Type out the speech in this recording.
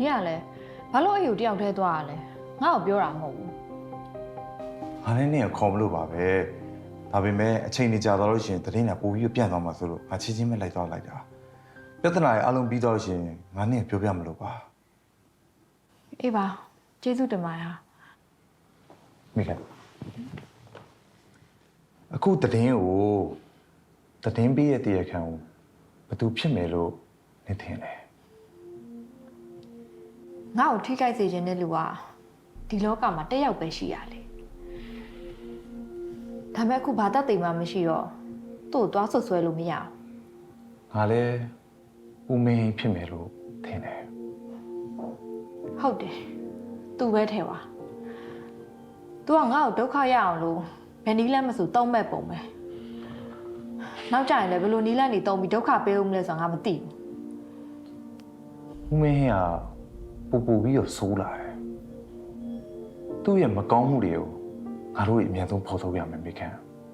နင်ကလည်းဘာလို့အဲ့ကိုတယောက်တည်းသွားရလဲငါ့ကိုပြောတာမဟုတ်ဘူးငါလည်းနေခေါ်မလို့ပါပဲဒါပေမဲ့အချိန်နေကြာတော့လို့ရှိရင်တရင်ကပို့ပြီးပြန့်သွားမှာဆိုလို့ငါချင်းချင်းပဲလိုက်သွားလိုက်တာပြဿနာရဲ့အလုံးပြီးတော့လို့ရှိရင်ငါနဲ့ပြောပြမလို့ပါအေးပါကျေးဇူးတင်ပါတယ်ဟာမိခင်အခုတရင်ကိုတရင်ပြီးရဲ့တရားခံကိုဘသူဖြစ်မယ်လို့နေထင်လဲ ငါ့ကိုထိခိုက်စေခြင်းတဲ့လူကဒီလောကမှာတစ်ယောက်ပဲရှိရလေဒါပေမဲ့အခုဘာတတ်သိမ်းမှမရှိတော့သူ့ကိုသွားဆွတ်ဆွဲလို့မရဘူးငါလည်းဦးမင်းဖြစ်မယ်လို့ထင်တယ်ဟုတ်တယ်သူပဲထဲပါသူကငါ့ကိုဒုက္ခရအောင်လို့ဘယ်နည်းလဲမဆိုတုံးမဲ့ပုံပဲနောက်ကြရင်လည်းဘယ်လိုနည်းလမ်းတွေတုံးပြီးဒုက္ခပေးဦးမလဲဆိုတာငါမသိဘူးဦးမင်းက ပူပူပြီးတော့ဆိုးလာတယ်သူ့ရဲ့မကောင်းမှုတွေကိုငါတို့အမြန်ဆုံးဖော်ထုတ်ရမယ်မိခင်